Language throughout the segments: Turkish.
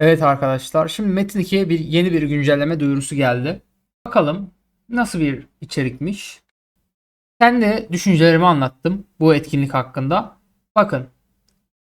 Evet arkadaşlar şimdi Metin 2'ye bir yeni bir güncelleme duyurusu geldi. Bakalım nasıl bir içerikmiş. Kendi düşüncelerimi anlattım bu etkinlik hakkında. Bakın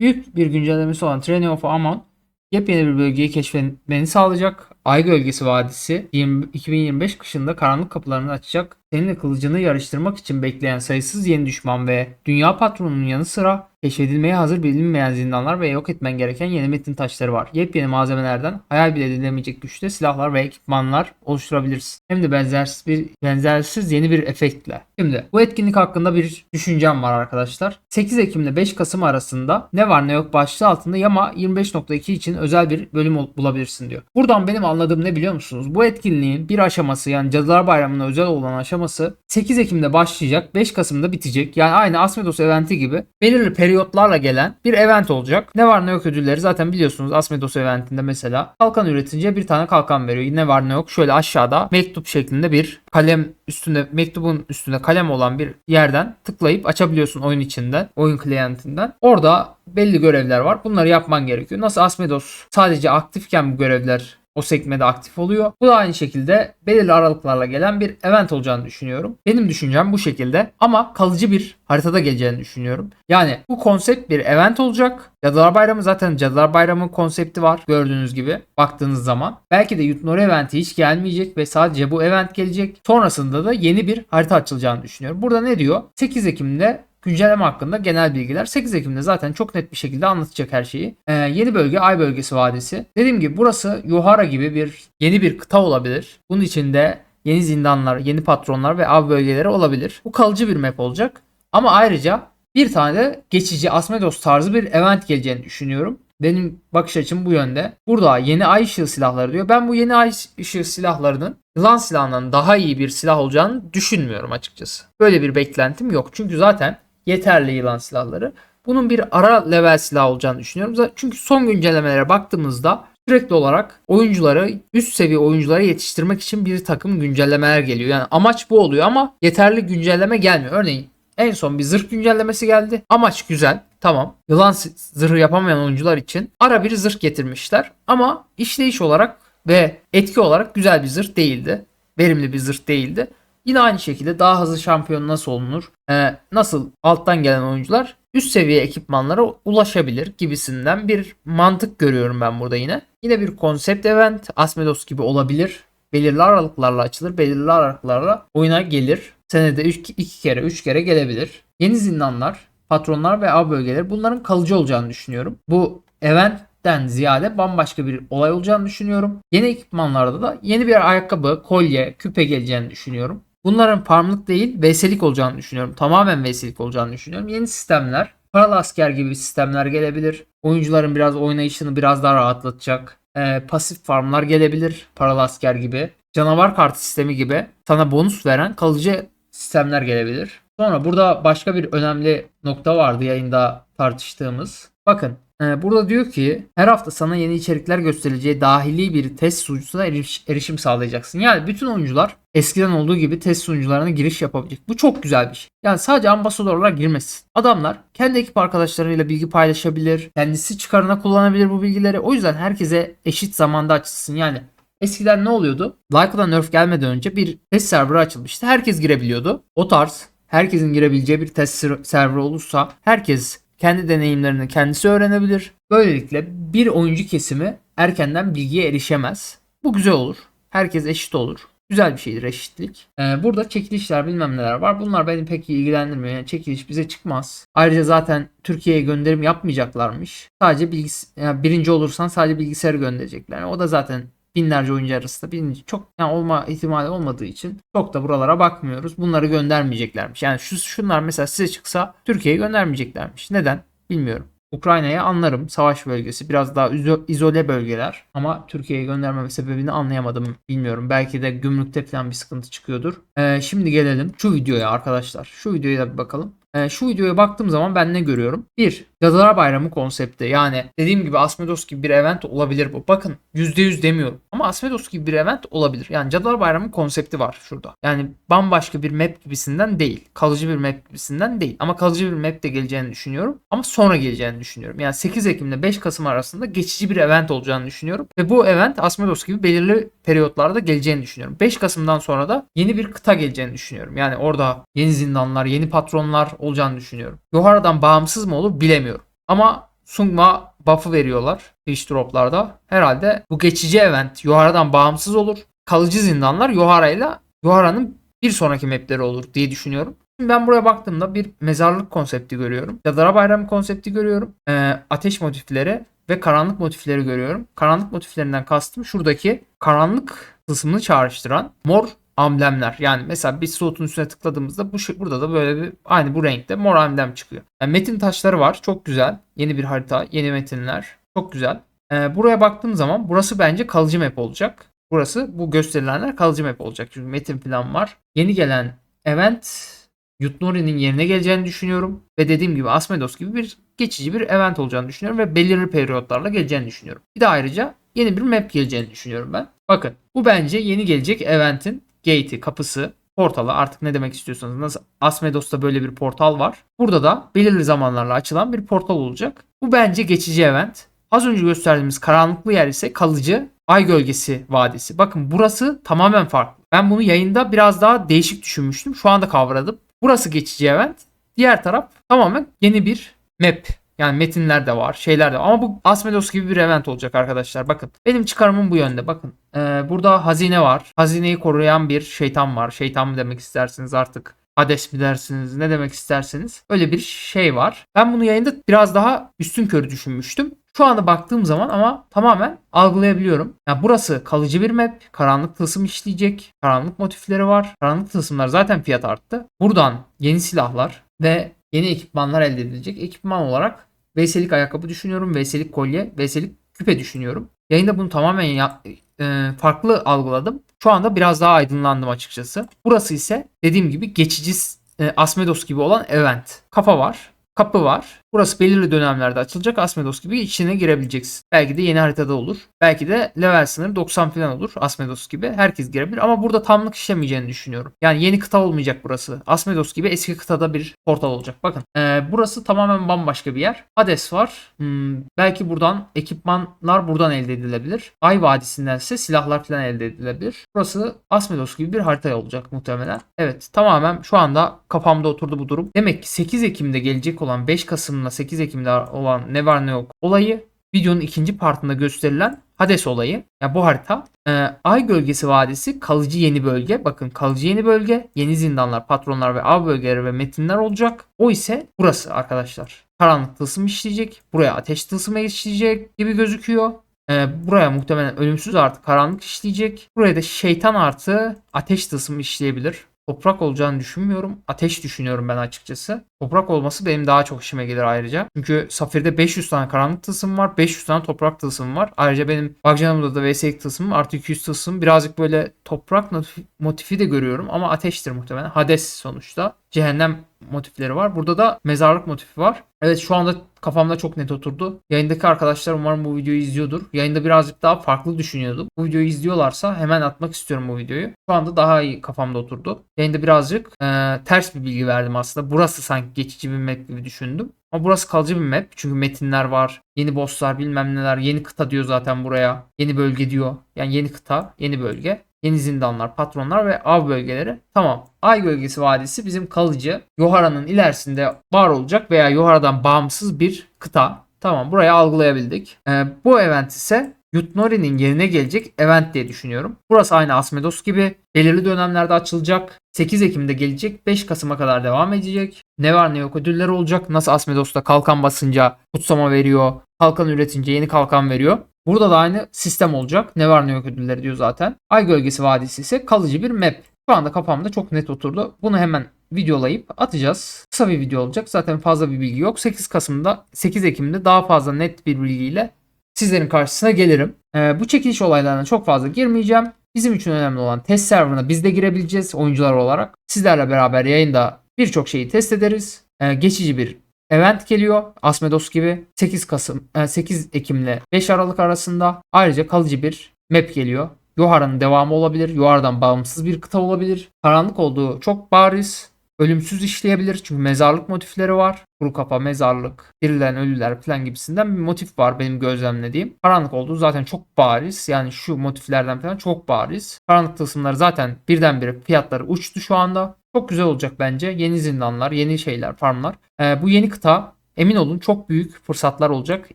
büyük bir güncellemesi olan Training of Amon yepyeni bir bölgeyi keşfetmeni sağlayacak. Ay Gölgesi Vadisi 20 2025 kışında karanlık kapılarını açacak. Seninle kılıcını yarıştırmak için bekleyen sayısız yeni düşman ve dünya patronunun yanı sıra keşfedilmeye hazır bilinmeyen zindanlar ve yok etmen gereken yeni metin taşları var. Yepyeni malzemelerden hayal bile edilemeyecek güçte silahlar ve ekipmanlar oluşturabilirsin. Hem de benzersiz bir benzersiz yeni bir efektle. Şimdi bu etkinlik hakkında bir düşüncem var arkadaşlar. 8 Ekim ile 5 Kasım arasında ne var ne yok başlığı altında Yama 25.2 için özel bir bölüm bulabilirsin diyor. Buradan benim anladığım ne biliyor musunuz? Bu etkinliğin bir aşaması yani Cadılar Bayramı'na özel olan aşaması 8 Ekim'de başlayacak 5 Kasım'da bitecek. Yani aynı Asmedos eventi gibi belirli periyotlarla gelen bir event olacak. Ne var ne yok ödülleri zaten biliyorsunuz Asmedos eventinde mesela kalkan üretince bir tane kalkan veriyor. Ne var ne yok şöyle aşağıda mektup şeklinde bir kalem üstünde mektubun üstünde kalem olan bir yerden tıklayıp açabiliyorsun oyun içinden, oyun klientinden. Orada belli görevler var. Bunları yapman gerekiyor. Nasıl Asmedos sadece aktifken bu görevler o sekmede aktif oluyor. Bu da aynı şekilde belirli aralıklarla gelen bir event olacağını düşünüyorum. Benim düşüncem bu şekilde ama kalıcı bir haritada geleceğini düşünüyorum. Yani bu konsept bir event olacak. Cadılar Bayramı zaten Cadılar Bayramı konsepti var gördüğünüz gibi baktığınız zaman. Belki de Yutnor eventi hiç gelmeyecek ve sadece bu event gelecek. Sonrasında da yeni bir harita açılacağını düşünüyorum. Burada ne diyor? 8 Ekim'de güncelleme hakkında genel bilgiler. 8 Ekim'de zaten çok net bir şekilde anlatacak her şeyi. Ee, yeni bölge Ay Bölgesi Vadisi. Dediğim gibi burası Yohara gibi bir yeni bir kıta olabilir. Bunun içinde yeni zindanlar, yeni patronlar ve av bölgeleri olabilir. Bu kalıcı bir map olacak. Ama ayrıca bir tane de geçici Asmedos tarzı bir event geleceğini düşünüyorum. Benim bakış açım bu yönde. Burada yeni ay ışığı silahları diyor. Ben bu yeni ay ışığı silahlarının yılan silahından daha iyi bir silah olacağını düşünmüyorum açıkçası. Böyle bir beklentim yok. Çünkü zaten yeterli yılan silahları. Bunun bir ara level silah olacağını düşünüyorum. Çünkü son güncellemelere baktığımızda sürekli olarak oyuncuları üst seviye oyunculara yetiştirmek için bir takım güncellemeler geliyor. Yani amaç bu oluyor ama yeterli güncelleme gelmiyor. Örneğin en son bir zırh güncellemesi geldi. Amaç güzel. Tamam. Yılan zırhı yapamayan oyuncular için ara bir zırh getirmişler. Ama işleyiş olarak ve etki olarak güzel bir zırh değildi. Verimli bir zırh değildi. Yine aynı şekilde daha hızlı şampiyon nasıl olunur? Ee, nasıl alttan gelen oyuncular üst seviye ekipmanlara ulaşabilir gibisinden bir mantık görüyorum ben burada yine. Yine bir konsept event Asmedos gibi olabilir. Belirli aralıklarla açılır. Belirli aralıklarla oyuna gelir. Senede 2 kere 3 kere gelebilir. Yeni zindanlar, patronlar ve av bölgeleri bunların kalıcı olacağını düşünüyorum. Bu eventten ziyade bambaşka bir olay olacağını düşünüyorum. Yeni ekipmanlarda da yeni bir ayakkabı, kolye, küpe geleceğini düşünüyorum. Bunların farmlık değil VS'lik olacağını düşünüyorum. Tamamen VS'lik olacağını düşünüyorum. Yeni sistemler, paralı asker gibi sistemler gelebilir. Oyuncuların biraz oynayışını biraz daha rahatlatacak. Ee, pasif farmlar gelebilir. Paralı asker gibi. Canavar kartı sistemi gibi sana bonus veren kalıcı sistemler gelebilir. Sonra burada başka bir önemli nokta vardı yayında tartıştığımız. Bakın burada diyor ki her hafta sana yeni içerikler göstereceği dahili bir test sunucusuna eriş- erişim sağlayacaksın. Yani bütün oyuncular eskiden olduğu gibi test sunucularına giriş yapabilecek. Bu çok güzel bir şey. Yani sadece ambasadorlar girmesin. Adamlar kendi ekip arkadaşlarıyla bilgi paylaşabilir. Kendisi çıkarına kullanabilir bu bilgileri. O yüzden herkese eşit zamanda açılsın. Yani Eskiden ne oluyordu? Lyca'da nerf gelmeden önce bir test serverı açılmıştı. Herkes girebiliyordu. O tarz herkesin girebileceği bir test ser- server olursa herkes kendi deneyimlerini kendisi öğrenebilir. Böylelikle bir oyuncu kesimi erkenden bilgiye erişemez. Bu güzel olur. Herkes eşit olur. Güzel bir şeydir eşitlik. Ee, burada çekilişler bilmem neler var. Bunlar beni pek ilgilendirmiyor. Yani çekiliş bize çıkmaz. Ayrıca zaten Türkiye'ye gönderim yapmayacaklarmış. Sadece bilgis yani birinci olursan sadece bilgisayarı gönderecekler. O da zaten binlerce oyuncu arasında birinci çok yani olma ihtimali olmadığı için çok da buralara bakmıyoruz. Bunları göndermeyeceklermiş. Yani şu şunlar mesela size çıksa Türkiye'ye göndermeyeceklermiş. Neden? Bilmiyorum. Ukrayna'ya anlarım. Savaş bölgesi. Biraz daha izo- izole bölgeler. Ama Türkiye'ye göndermeme sebebini anlayamadım. Bilmiyorum. Belki de gümrükte falan bir sıkıntı çıkıyordur. Ee, şimdi gelelim şu videoya arkadaşlar. Şu videoya da bir bakalım. Ee, şu videoya baktığım zaman ben ne görüyorum? Bir, Cadılar Bayramı konsepti. Yani dediğim gibi Asmedos gibi bir event olabilir bu. Bakın %100 demiyorum. Ama Asmedos gibi bir event olabilir. Yani Cadılar Bayramı konsepti var şurada. Yani bambaşka bir map gibisinden değil. Kalıcı bir map gibisinden değil. Ama kalıcı bir map de geleceğini düşünüyorum. Ama sonra geleceğini düşünüyorum. Yani 8 Ekim ile 5 Kasım arasında geçici bir event olacağını düşünüyorum. Ve bu event Asmedos gibi belirli periyotlarda geleceğini düşünüyorum. 5 Kasım'dan sonra da yeni bir kıta geleceğini düşünüyorum. Yani orada yeni zindanlar, yeni patronlar olacağını düşünüyorum. Yohara'dan bağımsız mı olur bilemiyorum. Ama Sungma buff'ı veriyorlar Twitch droplarda. Herhalde bu geçici event Yohara'dan bağımsız olur. Kalıcı zindanlar Yohara ile Yohara'nın bir sonraki mapleri olur diye düşünüyorum. Şimdi ben buraya baktığımda bir mezarlık konsepti görüyorum. Yadara bayramı konsepti görüyorum. Ee, ateş motifleri ve karanlık motifleri görüyorum. Karanlık motiflerinden kastım şuradaki karanlık kısmını çağrıştıran mor amblemler. Yani mesela bir slotun üstüne tıkladığımızda bu burada da böyle bir aynı bu renkte mor amblem çıkıyor. Yani metin taşları var. Çok güzel. Yeni bir harita, yeni metinler. Çok güzel. Ee, buraya baktığım zaman burası bence kalıcı map olacak. Burası bu gösterilenler kalıcı map olacak. Çünkü metin falan var. Yeni gelen event Yutnori'nin yerine geleceğini düşünüyorum. Ve dediğim gibi Asmedos gibi bir geçici bir event olacağını düşünüyorum. Ve belirli periyotlarla geleceğini düşünüyorum. Bir de ayrıca yeni bir map geleceğini düşünüyorum ben. Bakın bu bence yeni gelecek eventin gate'i, kapısı, portalı artık ne demek istiyorsanız nasıl Asmedos'ta böyle bir portal var. Burada da belirli zamanlarla açılan bir portal olacak. Bu bence geçici event. Az önce gösterdiğimiz karanlıklı yer ise kalıcı Ay Gölgesi Vadisi. Bakın burası tamamen farklı. Ben bunu yayında biraz daha değişik düşünmüştüm. Şu anda kavradım. Burası geçici event. Diğer taraf tamamen yeni bir map. Yani metinler de var, şeyler de var. Ama bu Asmedos gibi bir event olacak arkadaşlar. Bakın benim çıkarımım bu yönde. Bakın ee, burada hazine var. Hazineyi koruyan bir şeytan var. Şeytan mı demek istersiniz artık? Hades mi dersiniz? Ne demek isterseniz. Öyle bir şey var. Ben bunu yayında biraz daha üstün körü düşünmüştüm. Şu anda baktığım zaman ama tamamen algılayabiliyorum. Yani burası kalıcı bir map. Karanlık tılsım işleyecek. Karanlık motifleri var. Karanlık tılsımlar zaten fiyat arttı. Buradan yeni silahlar ve yeni ekipmanlar elde edilecek. Ekipman olarak VS'lik ayakkabı düşünüyorum. VS'lik kolye, VS'lik küpe düşünüyorum. Yayında bunu tamamen ya, e, farklı algıladım. Şu anda biraz daha aydınlandım açıkçası. Burası ise dediğim gibi geçici e, Asmedos gibi olan event. Kafa var. Kapı var. Burası belirli dönemlerde açılacak. Asmedos gibi içine girebileceksin. Belki de yeni haritada olur. Belki de level sınırı 90 falan olur. Asmedos gibi. Herkes girebilir ama burada tamlık işlemeyeceğini düşünüyorum. Yani yeni kıta olmayacak burası. Asmedos gibi eski kıtada bir portal olacak. Bakın ee, burası tamamen bambaşka bir yer. Hades var. Hmm, belki buradan ekipmanlar buradan elde edilebilir. Ay Vadisi'nden ise silahlar falan elde edilebilir. Burası Asmedos gibi bir harita olacak muhtemelen. Evet tamamen şu anda kafamda oturdu bu durum. Demek ki 8 Ekim'de gelecek olan 5 Kasım'la 8 Ekim'de olan ne var ne yok olayı videonun ikinci partında gösterilen Hades olayı. Ya yani bu harita e, Ay Gölgesi Vadisi kalıcı yeni bölge. Bakın kalıcı yeni bölge. Yeni zindanlar, patronlar ve av bölgeleri ve metinler olacak. O ise burası arkadaşlar. Karanlık tılsım işleyecek. Buraya ateş tılsımı işleyecek gibi gözüküyor. E, buraya muhtemelen ölümsüz artı karanlık işleyecek. Buraya da şeytan artı ateş tılsımı işleyebilir. Toprak olacağını düşünmüyorum. Ateş düşünüyorum ben açıkçası. Toprak olması benim daha çok işime gelir ayrıca. Çünkü Safir'de 500 tane karanlık tılsım var. 500 tane toprak tılsım var. Ayrıca benim Bagcanım'da da VSX tılsımım artı 200 tılsım. Birazcık böyle toprak motifi de görüyorum ama ateştir muhtemelen. Hades sonuçta. Cehennem motifleri var. Burada da mezarlık motifi var. Evet şu anda kafamda çok net oturdu. Yayındaki arkadaşlar umarım bu videoyu izliyordur. Yayında birazcık daha farklı düşünüyordum. Bu videoyu izliyorlarsa hemen atmak istiyorum bu videoyu. Şu anda daha iyi kafamda oturdu. Yayında birazcık e, ters bir bilgi verdim aslında. Burası sanki geçici bir map gibi düşündüm. Ama burası kalıcı bir map. Çünkü metinler var. Yeni bosslar bilmem neler. Yeni kıta diyor zaten buraya. Yeni bölge diyor. Yani yeni kıta, yeni bölge. Yeni zindanlar, patronlar ve av bölgeleri. Tamam. Ay Gölgesi Vadisi bizim kalıcı Yohara'nın ilerisinde var olacak veya Yohara'dan bağımsız bir kıta. Tamam burayı algılayabildik. Ee, bu event ise Yutnori'nin yerine gelecek event diye düşünüyorum. Burası aynı Asmedos gibi belirli dönemlerde açılacak. 8 Ekim'de gelecek. 5 Kasım'a kadar devam edecek. Ne var ne yok ödüller olacak. Nasıl Asmedos'ta kalkan basınca kutsama veriyor. Kalkan üretince yeni kalkan veriyor. Burada da aynı sistem olacak. Ne var ne yok ödülleri diyor zaten. Ay Gölgesi Vadisi ise kalıcı bir map. Şu anda kafamda çok net oturdu. Bunu hemen videolayıp atacağız. Kısa bir video olacak. Zaten fazla bir bilgi yok. 8 Kasım'da 8 Ekim'de daha fazla net bir bilgiyle sizlerin karşısına gelirim. Ee, bu çekiliş olaylarına çok fazla girmeyeceğim. Bizim için önemli olan test serverına biz de girebileceğiz oyuncular olarak. Sizlerle beraber yayında birçok şeyi test ederiz. Ee, geçici bir event geliyor. Asmedos gibi 8 Kasım 8 Ekim ile 5 Aralık arasında ayrıca kalıcı bir map geliyor. Yohara'nın devamı olabilir. Yohara'dan bağımsız bir kıta olabilir. Karanlık olduğu çok bariz. Ölümsüz işleyebilir çünkü mezarlık motifleri var. Kuru kafa, mezarlık, dirilen ölüler falan gibisinden bir motif var benim gözlemlediğim. Karanlık olduğu zaten çok bariz. Yani şu motiflerden falan çok bariz. Karanlık tılsımları zaten birdenbire fiyatları uçtu şu anda. Çok güzel olacak bence. Yeni zindanlar, yeni şeyler, farmlar. Ee, bu yeni kıta emin olun çok büyük fırsatlar olacak.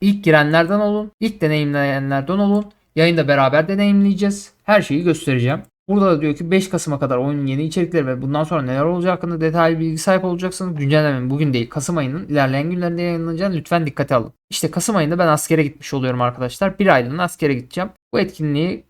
İlk girenlerden olun, ilk deneyimleyenlerden olun. Yayında beraber deneyimleyeceğiz. Her şeyi göstereceğim. Burada da diyor ki 5 Kasım'a kadar oyunun yeni içerikleri ve bundan sonra neler olacağı hakkında detaylı bilgi sahip olacaksınız. Güncellemenin bugün değil Kasım ayının ilerleyen günlerinde yayınlanacağını lütfen dikkate alın. İşte Kasım ayında ben askere gitmiş oluyorum arkadaşlar. Bir aylığına askere gideceğim. Bu etkinliği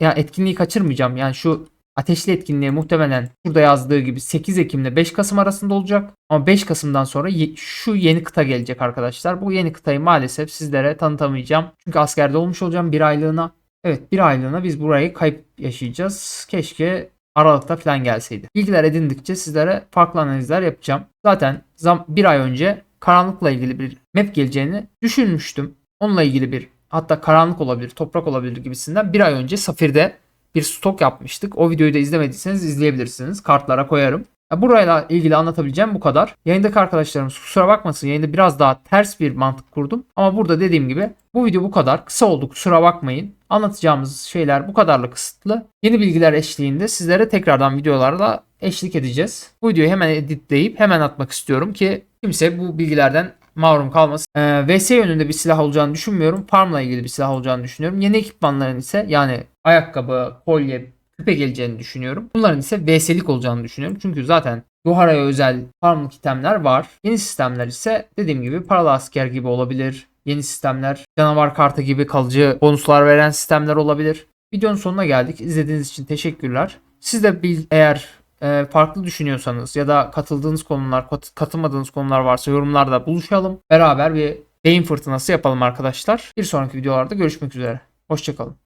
ya etkinliği kaçırmayacağım. Yani şu ateşli etkinliğe muhtemelen burada yazdığı gibi 8 Ekim ile 5 Kasım arasında olacak. Ama 5 Kasım'dan sonra ye- şu yeni kıta gelecek arkadaşlar. Bu yeni kıtayı maalesef sizlere tanıtamayacağım. Çünkü askerde olmuş olacağım bir aylığına. Evet bir aylığına biz burayı kayıp yaşayacağız. Keşke Aralık'ta falan gelseydi. Bilgiler edindikçe sizlere farklı analizler yapacağım. Zaten zam bir ay önce karanlıkla ilgili bir map geleceğini düşünmüştüm. Onunla ilgili bir hatta karanlık olabilir, toprak olabilir gibisinden bir ay önce Safir'de bir stok yapmıştık. O videoyu da izlemediyseniz izleyebilirsiniz. Kartlara koyarım. Ya Burayla ilgili anlatabileceğim bu kadar. Yayındaki arkadaşlarımız kusura bakmasın. Yayında biraz daha ters bir mantık kurdum. Ama burada dediğim gibi bu video bu kadar. Kısa oldu kusura bakmayın. Anlatacağımız şeyler bu kadarla kısıtlı. Yeni bilgiler eşliğinde sizlere tekrardan videolarla eşlik edeceğiz. Bu videoyu hemen editleyip hemen atmak istiyorum ki kimse bu bilgilerden mahrum kalmasın. Ee, VS yönünde bir silah olacağını düşünmüyorum. Farmla ilgili bir silah olacağını düşünüyorum. Yeni ekipmanların ise yani ayakkabı, kolye, küpe geleceğini düşünüyorum. Bunların ise VS'lik olacağını düşünüyorum. Çünkü zaten Yohara'ya özel farmlık itemler var. Yeni sistemler ise dediğim gibi paralı asker gibi olabilir. Yeni sistemler canavar kartı gibi kalıcı bonuslar veren sistemler olabilir. Videonun sonuna geldik. İzlediğiniz için teşekkürler. Siz de bil, eğer e, farklı düşünüyorsanız ya da katıldığınız konular, kat- katılmadığınız konular varsa yorumlarda buluşalım. Beraber bir beyin fırtınası yapalım arkadaşlar. Bir sonraki videolarda görüşmek üzere. Hoşçakalın.